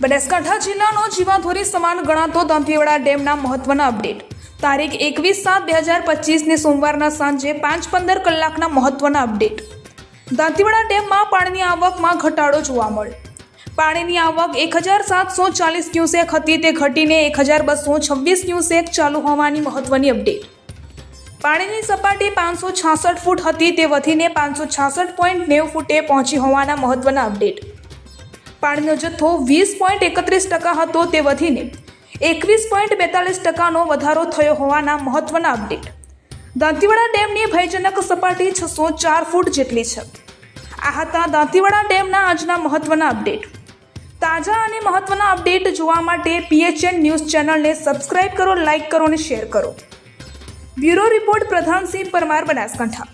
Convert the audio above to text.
બનાસકાંઠા જિલ્લાનો જીવાધોરી સમાન ગણાતો દંતેવાડા ડેમના મહત્વના અપડેટ. તારીખ એકવીસ સાત બે હજાર પચીસને સોમવારના સાંજે પાંચ પંદર કલાકના મહત્વના અપડેટ. દાંતીવાડા ડેમમાં પાણીની આવકમાં ઘટાડો જોવા મળ્યો. પાણીની આવક એક હજાર સાતસો ચાલીસ ક્યુસેક હતી તે ઘટીને એક હજાર બસો છવ્વીસ ક્યુસેક ચાલુ હોવાની મહત્વની અપડેટ. પાણીની સપાટી પાંચસો છાસઠ ફૂટ હતી તે વધીને પાંચસો છાસઠ પોઈન્ટ નેવું ફૂટે પહોંચી હોવાના મહત્વના અપડેટ. પાણીનો જથ્થો વીસ પોઈન્ટ એકત્રીસ ટકા હતો તે વધીને એકવીસ પોઈન્ટ બેતાલીસ ટકાનો વધારો થયો હોવાના મહત્વના અપડેટ. દાંતીવાડા ડેમની ભયજનક સપાટી છસો ચાર ફૂટ જેટલી છે. આ હતા દાંતીવાડા ડેમના આજના મહત્વના અપડેટ. તાજા અને મહત્વના અપડેટ જોવા માટે પીએચએન ન્યૂઝ ચેનલને સબસ્ક્રાઇબ કરો, લાઇક કરો અને શેર કરો. Bureau report Pradhansinh Parmar Banaskantha.